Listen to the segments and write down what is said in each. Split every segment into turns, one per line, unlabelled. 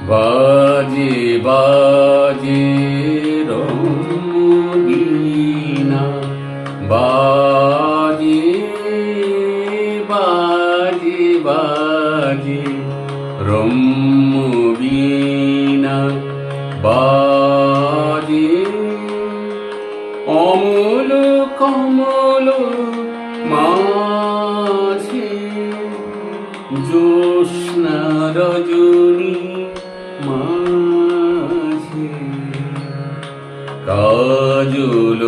বাজে বাজে রঙিনা বাজে বাজে বাজে রম্যবীণা বাজে অমল কমল মাঝে জ্যোৎস্না রজনী কাজল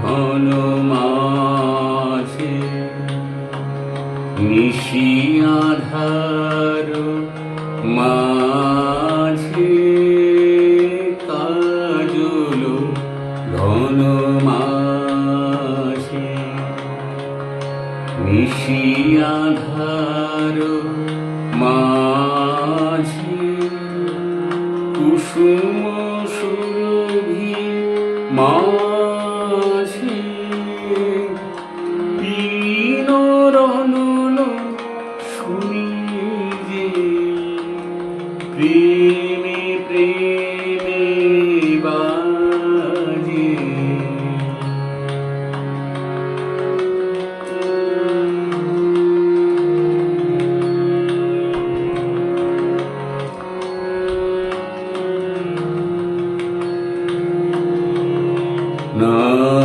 ঘন মাঝে নিশি আধার মাঝে কাজল ঘন মাঝে নিশি আধার মাঝে কুসুম মাঝে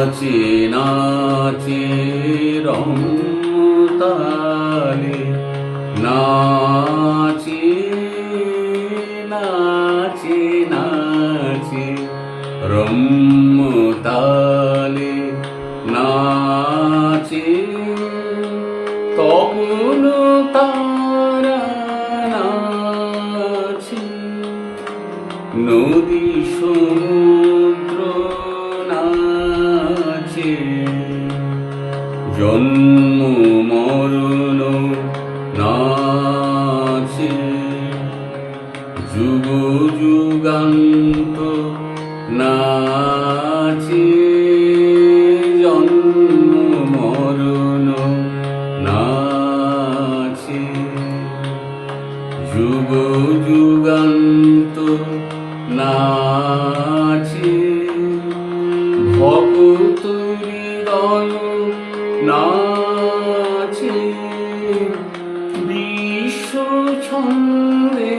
নাচে নাচে রমতালে নাচে নাচে নাচে রমতালে নাচে তপন তারা জন্ম মরণ নাচে। যুগ যুগান্ত নাচে। নাচে বিশ্ব ছন্দে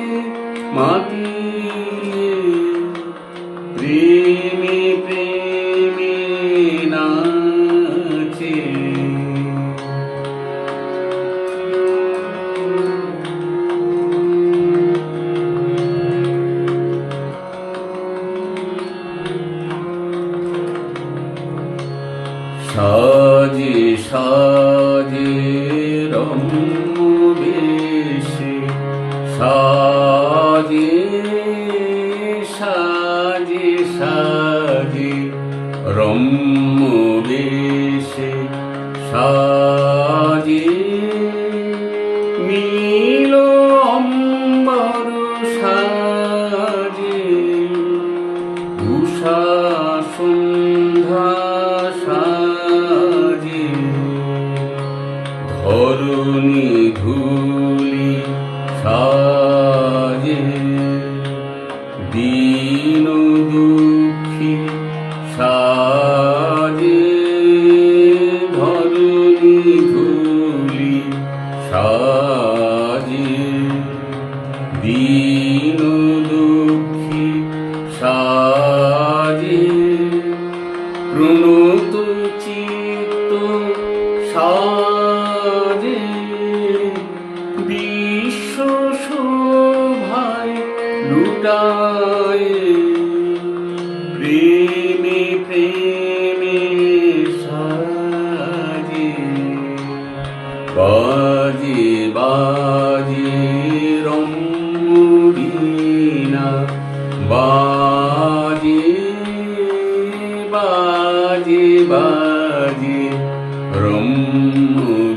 মাতিয়ে প্রেমে প্রেমে নাচে। সাজে সাজে রম্যবেশে সাজি সাজে সাজে রম্যবেশে সাজে ধুলি সাজে দীন দুঃখী সাজে ধুলি সাজে দীন দুঃখী সাজে প্রণত চিত্ত লুটাই প্রেমে প্রেমে সাজি বাজি বাজি রঙ্গুরিনা বাজি বাজি বাজি রঙ্গুরি